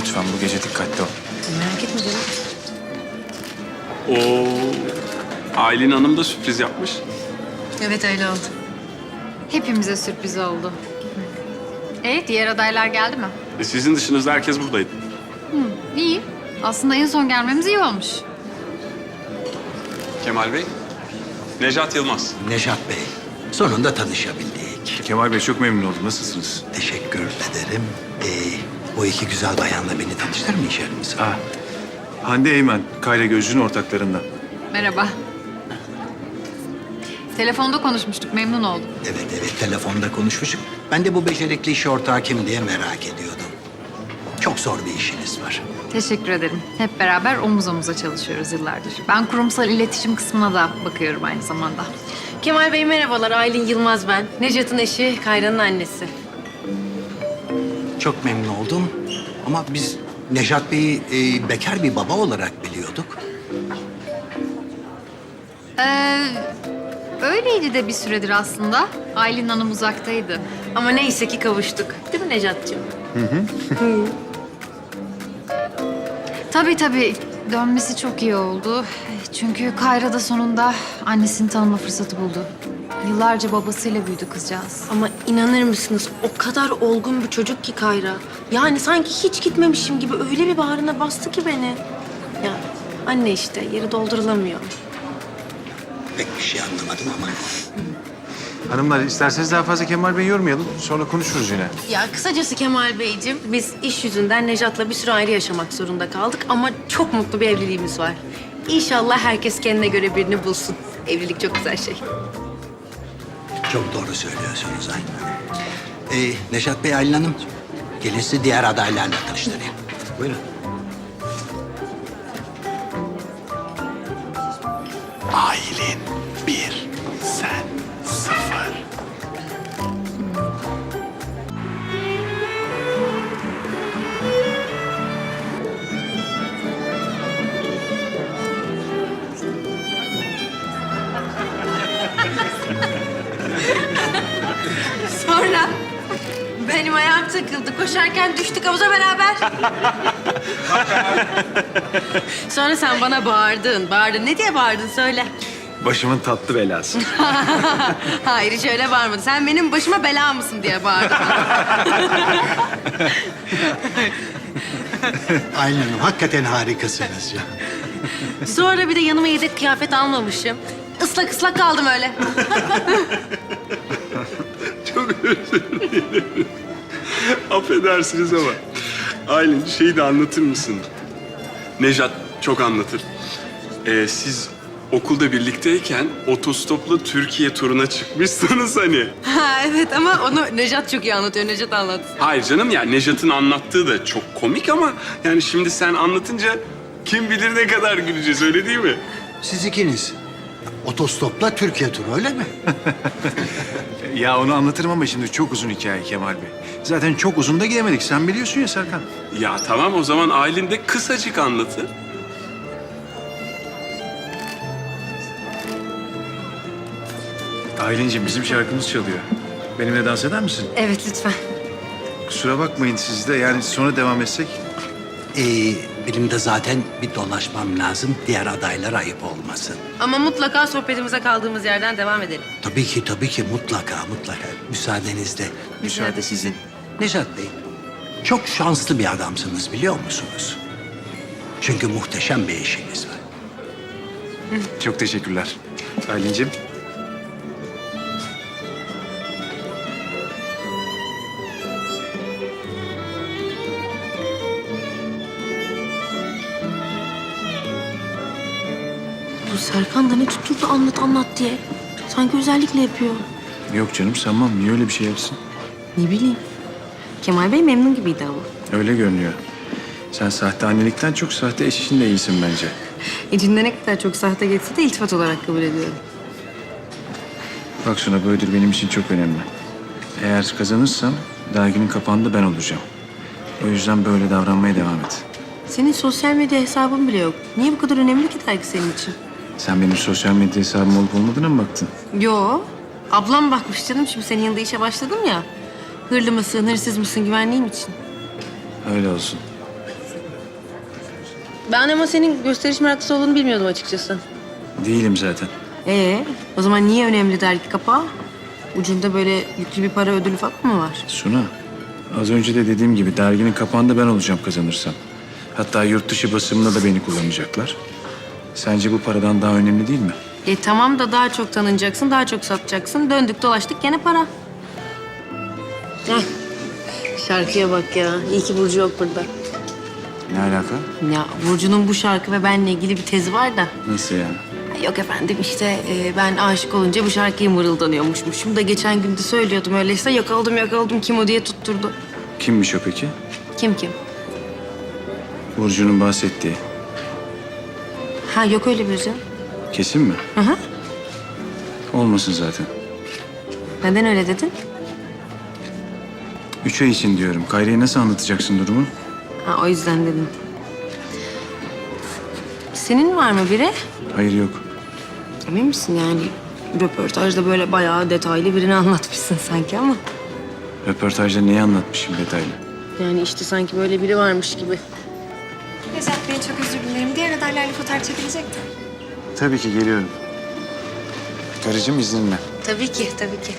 lütfen bu gece dikkatli ol. Merak etme canım. Oo. Aylin Hanım da sürpriz yapmış. Evet öyle oldu. Hepimize sürpriz oldu. Evet, diğer adaylar geldi mi? E, sizin dışınızda herkes buradaydı. İyi. Aslında en son gelmemiz iyi olmuş. Kemal Bey, Nejat Yılmaz. Nejat Bey, sonunda tanışabildik. Kemal Bey çok memnun oldum. Nasılsınız? Teşekkür ederim. Ee, bu iki güzel bayanla beni tanıştırmayacak mısın? Ha. Hande Eymen, Kayra Gözcü'nün ortaklarından. Merhaba. Telefonda konuşmuştuk, memnun oldum. Evet evet, telefonda konuşmuştuk. Ben de bu becerikli iş ortağı kim diye merak ediyordum. Çok zor bir işiniz var. Teşekkür ederim. Hep beraber omuz omuza çalışıyoruz yıllardır. Ben kurumsal iletişim kısmına da bakıyorum aynı zamanda. Kemal Bey merhabalar. Aylin Yılmaz ben. Necat'ın eşi, Kayra'nın annesi. Çok memnun oldum. Ama biz Nejat Bey'i e, bekar bir baba olarak biliyorduk. Ee, öyleydi de bir süredir aslında. Aylin Hanım uzaktaydı. Ama neyse ki kavuştuk. Değil mi Necat'cığım? Tabii tabii. Dönmesi çok iyi oldu. Çünkü Kayra da sonunda annesini tanıma fırsatı buldu. Yıllarca babasıyla büyüdü kızcağız. Ama inanır mısınız o kadar olgun bir çocuk ki Kayra. Yani sanki hiç gitmemişim gibi öyle bir bağrına bastı ki beni. Ya anne işte yeri doldurulamıyor. Pek bir şey anlamadım ama. Hanımlar isterseniz daha fazla Kemal Bey'i yormayalım. Sonra konuşuruz yine. Ya kısacası Kemal Beyciğim biz iş yüzünden Nejat'la bir süre ayrı yaşamak zorunda kaldık ama çok mutlu bir evliliğimiz var. İnşallah herkes kendine göre birini bulsun. Evlilik çok güzel şey. Çok doğru söylüyorsunuz Aylin. Ee, Nejat Bey, Aylin Hanım, gelin sizi diğer adaylarla tanıştırayım. Buyurun. Benim ayağım takıldı. Koşarken düştük havuza beraber. Sonra sen bana bağırdın. Bağırdın. Ne diye bağırdın söyle. Başımın tatlı belası. Hayır hiç öyle bağırmadın. Sen benim başıma bela mısın diye bağırdın. Aylin Hanım, hakikaten harikasınız ya. Sonra bir de yanıma yedek kıyafet almamışım. Islak ıslak kaldım öyle. Affedersiniz ama. Aylin şeyi de anlatır mısın? Nejat çok anlatır. Ee, siz okulda birlikteyken otostopla Türkiye turuna çıkmışsınız hani. ha, evet ama onu Nejat çok iyi anlatıyor. Nejat anlat. Hayır canım ya Nejat'ın anlattığı da çok komik ama yani şimdi sen anlatınca kim bilir ne kadar güleceğiz öyle değil mi? Siz ikiniz otostopla Türkiye turu öyle mi? ya onu anlatırım ama şimdi çok uzun hikaye Kemal Bey. Zaten çok uzun da gidemedik. Sen biliyorsun ya Serkan. Ya tamam o zaman Aylin de kısacık anlatır. Aylin'ciğim bizim şarkımız çalıyor. Benimle dans eder misin? Evet lütfen. Kusura bakmayın siz de. Yani sonra devam etsek. Ee, benim de zaten bir dolaşmam lazım. Diğer adaylar ayıp olmasın. Ama mutlaka sohbetimize kaldığımız yerden devam edelim. Tabii ki, tabii ki mutlaka, mutlaka. Müsaadenizle. Müsaade sizin. Nejat Bey, çok şanslı bir adamsınız biliyor musunuz? Çünkü muhteşem bir eşiniz var. Çok teşekkürler. Aylin'ciğim. Bu Serkan da ne tutturdu anlat anlat diye. Sanki özellikle yapıyor. Yok canım sanmam. Niye öyle bir şey yapsın? Ne bileyim. Kemal Bey memnun gibiydi ama. Öyle görünüyor. Sen sahte annelikten çok sahte eş işinde iyisin bence. İçinde ne kadar çok sahte geçse de iltifat olarak kabul ediyorum. Bak Suna bu ödül benim için çok önemli. Eğer kazanırsam derginin kapağında ben olacağım. O yüzden böyle davranmaya devam et. Senin sosyal medya hesabın bile yok. Niye bu kadar önemli ki dergi senin için? Sen benim sosyal medya hesabım olup olmadığına mı baktın? Yo. Ablam bakmış canım şimdi senin yanında işe başladım ya. Hırlı mısın, hırsız mısın güvenliğim için. Öyle olsun. Ben ama senin gösteriş meraklısı olduğunu bilmiyordum açıkçası. Değilim zaten. Ee, o zaman niye önemli dergi kapağı? Ucunda böyle yüklü bir para ödülü falan mı var? Suna, az önce de dediğim gibi derginin kapağında ben olacağım kazanırsam. Hatta yurt dışı basımında da beni kullanacaklar. Sence bu paradan daha önemli değil mi? E tamam da daha çok tanınacaksın, daha çok satacaksın. Döndük dolaştık gene para. Heh. Şarkıya bak ya. İyi ki Burcu yok burada. Ne alaka? Ya Burcu'nun bu şarkı ve benle ilgili bir tezi var da. Nasıl yani? Yok efendim işte e, ben aşık olunca bu şarkıyı mırıldanıyormuşmuşum da geçen gün de söylüyordum öyleyse yakaladım yakaladım kim o diye tutturdu. Kimmiş o peki? Kim kim? Burcu'nun bahsettiği. Ha yok öyle birisi. Kesin mi? Hı hı. Olmasın zaten. Neden öyle dedin? Üç ay için diyorum. Kayra'ya nasıl anlatacaksın durumu? Ha o yüzden dedim. Senin var mı biri? Hayır yok. Emin misin yani? Röportajda böyle bayağı detaylı birini anlatmışsın sanki ama. Röportajda neyi anlatmışım detaylı? Yani işte sanki böyle biri varmış gibi. Necat Bey çok özür dilerim. Diğer adaylarla fotoğraf çekilecekti. Tabii ki geliyorum. Karıcığım izninle. Tabii ki, tabii ki.